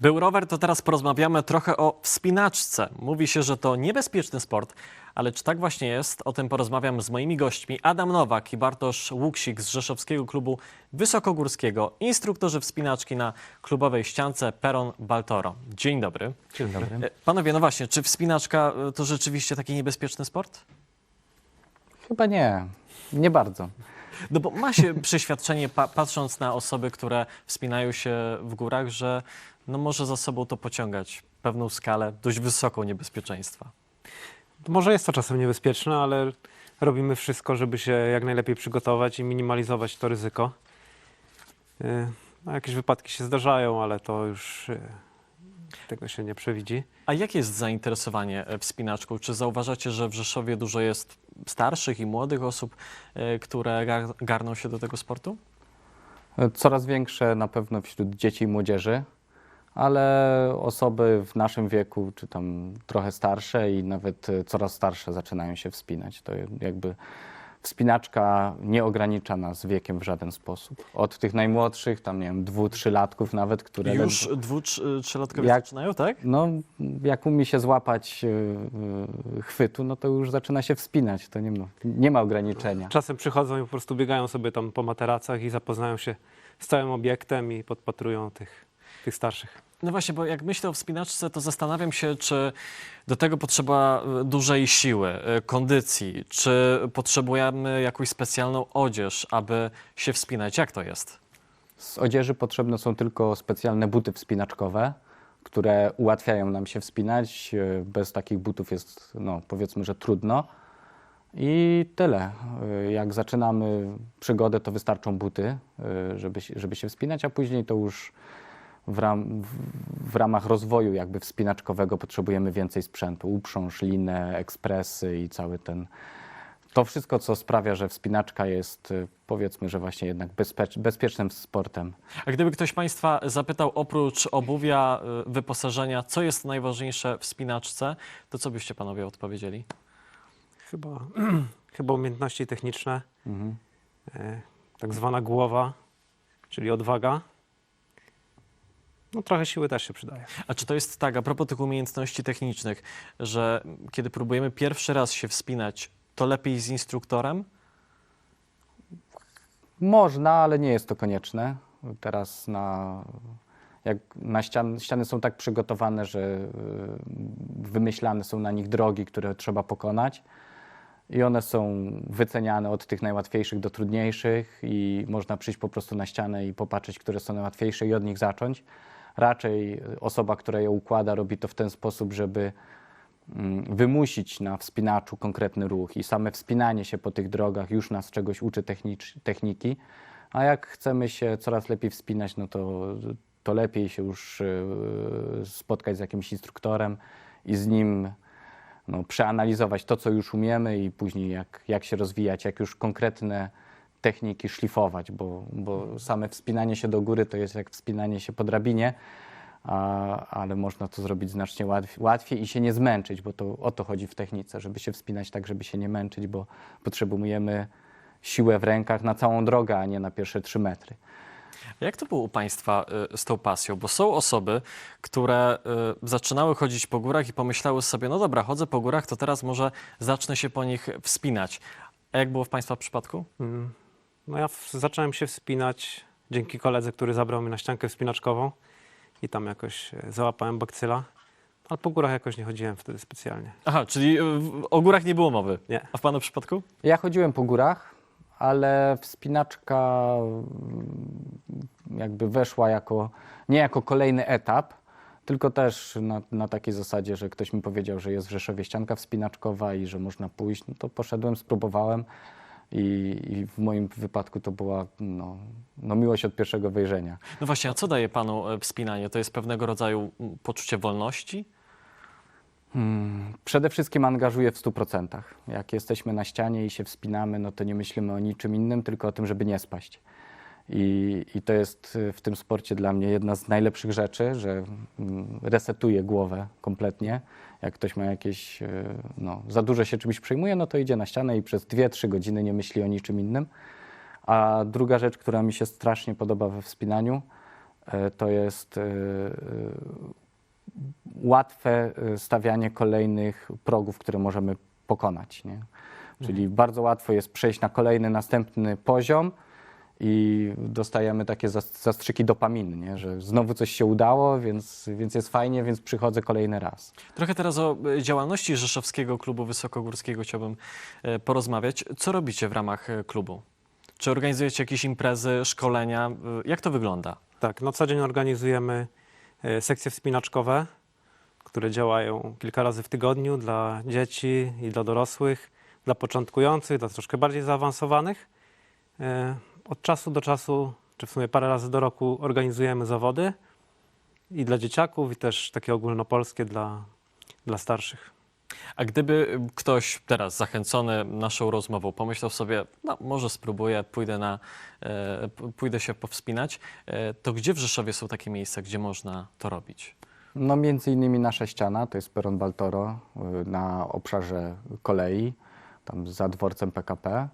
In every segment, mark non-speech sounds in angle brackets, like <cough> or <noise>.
Był rower, to teraz porozmawiamy trochę o wspinaczce. Mówi się, że to niebezpieczny sport, ale czy tak właśnie jest? O tym porozmawiam z moimi gośćmi. Adam Nowak i Bartosz Łuksik z Rzeszowskiego Klubu Wysokogórskiego, instruktorzy wspinaczki na klubowej ściance Peron Baltoro. Dzień dobry. Dzień dobry. E, Panowie, no właśnie, czy wspinaczka e, to rzeczywiście taki niebezpieczny sport? Chyba nie, nie bardzo. No bo ma się przeświadczenie, pa patrząc na osoby, które wspinają się w górach, że no może za sobą to pociągać pewną skalę dość wysoką niebezpieczeństwa. Może jest to czasem niebezpieczne, ale robimy wszystko, żeby się jak najlepiej przygotować i minimalizować to ryzyko. Yy, No, jakieś wypadki się zdarzają, ale to już yy, tego się nie przewidzi. A jakie jest zainteresowanie e, wspinaczką? Czy zauważacie, że w Rzeszowie dużo jest starszych i młodych osób, e, które gar garną się do tego sportu? Coraz większe na pewno wśród dzieci i młodzieży, ale osoby w naszym wieku, czy tam trochę starsze i nawet e, coraz starsze zaczynają się wspinać. To jakby wspinaczka nie ogranicza nas wiekiem w żaden sposób. Od tych najmłodszych, tam nie wiem, dwu, trzylatków nawet, które... Już ledwo- dwu, trz- trzylatkowie Jak- zaczynają, tak? No, jak umie się złapać e, chwytu, no to już zaczyna się wspinać. To nie ma, nie ma ograniczenia. Czasem przychodzą i po prostu biegają sobie tam po materacach i zapoznają się z całym obiektem i podpatrują tych, tych starszych. No właśnie, bo jak myślę o wspinaczce, to zastanawiam się, czy do tego potrzeba e, dużej siły, e, kondycji, czy potrzebujemy jakąś specjalną odzież, aby się wspinać. Jak to jest? Z odzieży potrzebne są tylko specjalne buty wspinaczkowe, które ułatwiają nam się wspinać. E, Bez takich butów jest, no, powiedzmy, że trudno. I tyle. Jak zaczynamy przygodę, to wystarczą buty, żeby, żeby się wspinać, a później to już w, ram, w, w ramach rozwoju jakby wspinaczkowego potrzebujemy więcej sprzętu. Uprząż, linę, ekspresy i cały ten... To wszystko, co sprawia, że wspinaczka jest, e, powiedzmy, że właśnie jednak bezpiecz, bezpiecznym sportem. A gdyby ktoś Państwa zapytał oprócz obuwia, e, wyposażenia, co jest najważniejsze w wspinaczce, to co byście Panowie odpowiedzieli? Chyba, <clears throat> chyba umiejętności techniczne, Mhm. e, tak zwana głowa, czyli odwaga. No trochę siły też się przydaje. A czy to jest tak, a propos tych umiejętności technicznych, że kiedy próbujemy pierwszy raz się wspinać, to lepiej z instruktorem? Można, ale nie jest to konieczne. Teraz na, jak na ścian, ściany są tak przygotowane, że y, wymyślane są na nich drogi, które trzeba pokonać. I one są wyceniane od tych najłatwiejszych do trudniejszych i można przyjść po prostu na ścianę i popatrzeć, które są najłatwiejsze i od nich zacząć. Raczej osoba, która je układa, robi to w ten sposób, żeby mm, wymusić na wspinaczu konkretny ruch i same wspinanie się po tych drogach już nas czegoś uczy techniki, a jak chcemy się coraz lepiej wspinać, no to, to lepiej się już yy, spotkać z jakimś instruktorem i z nim no, przeanalizować to, co już umiemy i później jak, jak się rozwijać, jak już konkretne techniki szlifować, bo, bo same wspinanie się do góry to jest jak wspinanie się po drabinie, a, ale można to zrobić znacznie łatwiej, łatwiej i się nie zmęczyć, bo to o to chodzi w technice, żeby się wspinać tak, żeby się nie męczyć, bo potrzebujemy siłę w rękach na całą drogę, a nie na pierwsze trzy metry. Jak to było u Państwa y, z tą pasją? Bo są osoby, które y, zaczynały chodzić po górach i pomyślały sobie, no dobra, chodzę po górach, to teraz może zacznę się po nich wspinać. A jak było w Państwa przypadku? Mm. No ja zacząłem się wspinać dzięki koledze, który zabrał mnie na ściankę wspinaczkową i tam jakoś e, załapałem bakcyla, ale po górach jakoś nie chodziłem wtedy specjalnie. Aha, czyli w- o górach nie było mowy. Nie. A w Pana przypadku? Ja chodziłem po górach, ale wspinaczka mm, jakby weszła jako, nie jako kolejny etap, tylko też na, na takiej zasadzie, że ktoś mi powiedział, że jest w Rzeszowie ścianka wspinaczkowa i że można pójść, no to poszedłem, spróbowałem i, i w moim wypadku to była no, no miłość od pierwszego wejrzenia. No właśnie, a co daje Panu e, wspinanie? To jest pewnego rodzaju poczucie wolności? Hmm, Przede wszystkim angażuje w 100%. Jak jesteśmy na ścianie i się wspinamy, no to nie myślimy o niczym innym, tylko o tym, żeby nie spaść. I, I to jest y, w tym sporcie dla mnie jedna z najlepszych rzeczy, że mm, resetuje głowę kompletnie. Jak ktoś ma jakieś, y, no, za dużo się czymś przejmuje, no to idzie na ścianę i przez 2-3 godziny nie myśli o niczym innym. A druga rzecz, która mi się strasznie podoba we wspinaniu, e, to jest łatwe stawianie kolejnych progów, które możemy pokonać. Nie? Czyli bardzo łatwo jest przejść na kolejny, następny poziom i dostajemy takie zas- zastrzyki dopaminy, nie? że znowu coś się udało, więc, więc jest fajnie, więc przychodzę kolejny raz. Trochę teraz o e, działalności Rzeszowskiego Klubu Wysokogórskiego chciałbym e, porozmawiać. Co robicie w ramach e, klubu? Czy organizujecie jakieś imprezy, szkolenia? Jak to wygląda? Tak, na co dzień organizujemy sekcje wspinaczkowe, które działają kilka razy w tygodniu dla dzieci i dla dorosłych, dla początkujących, dla troszkę bardziej zaawansowanych. Od czasu do czasu, czy w sumie parę razy do roku organizujemy zawody i dla dzieciaków, i też takie ogólnopolskie dla, dla starszych. A gdyby ktoś teraz zachęcony naszą rozmową pomyślał sobie, no może spróbuję, pójdę, na, e, pójdę się powspinać, e, to gdzie w Rzeszowie są takie miejsca, gdzie można to robić? No między innymi nasza ściana, to jest peron Baltoro y, na obszarze kolei, tam za dworcem PKP.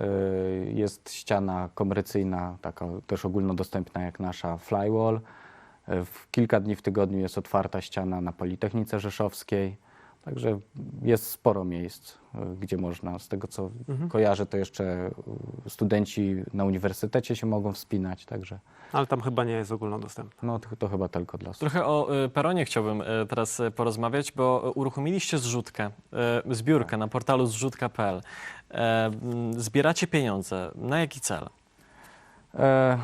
Y, Jest ściana komercyjna, taka też ogólnodostępna jak nasza Flywall. Y, W kilka dni w tygodniu jest otwarta ściana na Politechnice Rzeszowskiej. Także jest sporo miejsc, y, gdzie można. Z tego co kojarzę, to jeszcze y, studenci na uniwersytecie się mogą wspinać, także Ale tam chyba nie jest ogólnodostępne. no, to, to chyba tylko dla Trochę o e, peronie chciałbym teraz porozmawiać, bo uruchomiliście zrzutkę, zbiórkę na portalu zrzutka.pl. Zbieracie pieniądze. Na jaki cel? E,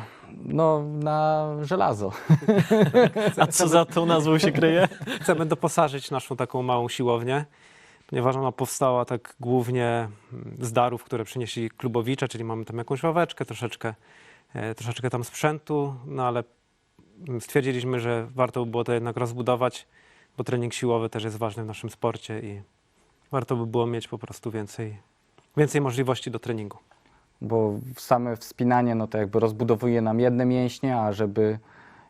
no, na żelazo. <laughs> A co za tą nazwą się kryje? Chcemy doposażyć naszą taką małą siłownię, ponieważ ona powstała tak głównie mm, z darów, które przynieśli klubowicze, czyli mamy tam jakąś ławeczkę, troszeczkę, e, troszeczkę tam sprzętu, no ale mm, stwierdziliśmy, że warto by było to jednak rozbudować, bo trening siłowy też jest ważny w naszym sporcie i warto by było mieć po prostu więcej, więcej możliwości do treningu. Bo same wspinanie no to jakby rozbudowuje nam jedne mięśnie, a żeby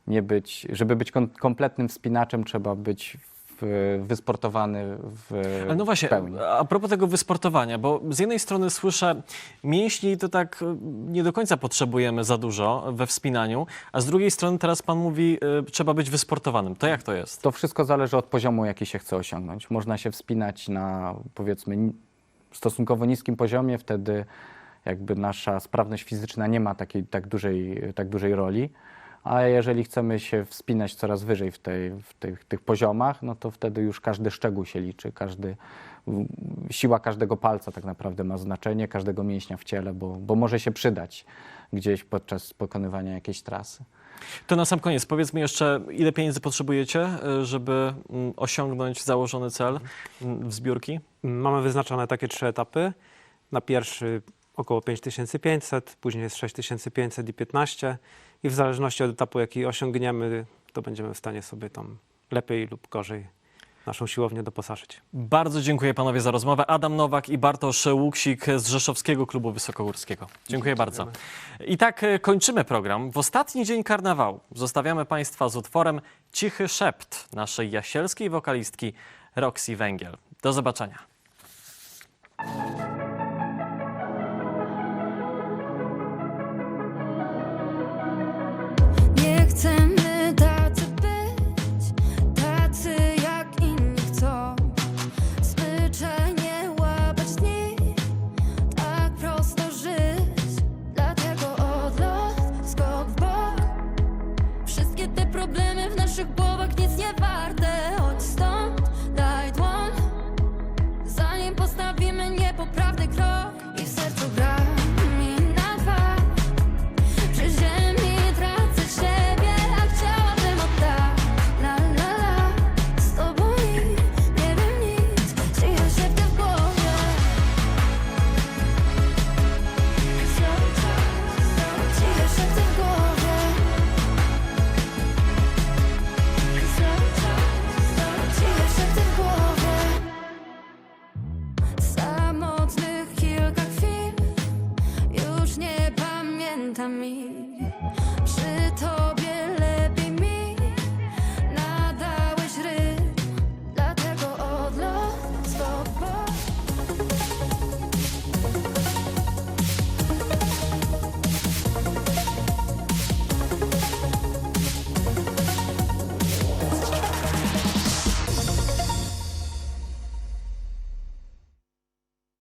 nie być, żeby być kom- kompletnym wspinaczem trzeba być w, wysportowany w Ale no właśnie, pełni. a propos tego wysportowania, bo z jednej strony słyszę, mięśni to tak e, nie do końca potrzebujemy za dużo we wspinaniu, a z drugiej strony teraz pan mówi, e, trzeba być wysportowanym. To jak to jest? To wszystko zależy od poziomu, jaki się chce osiągnąć. Można się wspinać na powiedzmy ni- stosunkowo niskim poziomie, wtedy jakby nasza sprawność fizyczna nie ma takiej tak dużej, tak dużej roli. A jeżeli chcemy się wspinać coraz wyżej w, tej, w tych, tych poziomach, no to wtedy już każdy szczegół się liczy, każdy, siła każdego palca tak naprawdę ma znaczenie, każdego mięśnia w ciele, bo, bo może się przydać gdzieś podczas pokonywania jakiejś trasy. To na sam koniec, powiedz mi jeszcze, ile pieniędzy potrzebujecie, e, żeby mm, osiągnąć założony cel mm, w zbiórki? Mamy wyznaczone takie trzy etapy. Na pierwszy około 5500, później jest 6500 i 15 i w zależności od etapu, jaki osiągniemy, to będziemy w stanie sobie tam lepiej lub gorzej naszą siłownię doposażyć. Bardzo dziękuję panowie za rozmowę. Adam Nowak i Bartosz Łuksik z Rzeszowskiego Klubu Wysokogórskiego. Dziękuję bardzo. I tak e, kończymy program. W ostatni dzień karnawału zostawiamy państwa z utworem Cichy Szept naszej jasielskiej wokalistki Roxy Węgiel. Do zobaczenia.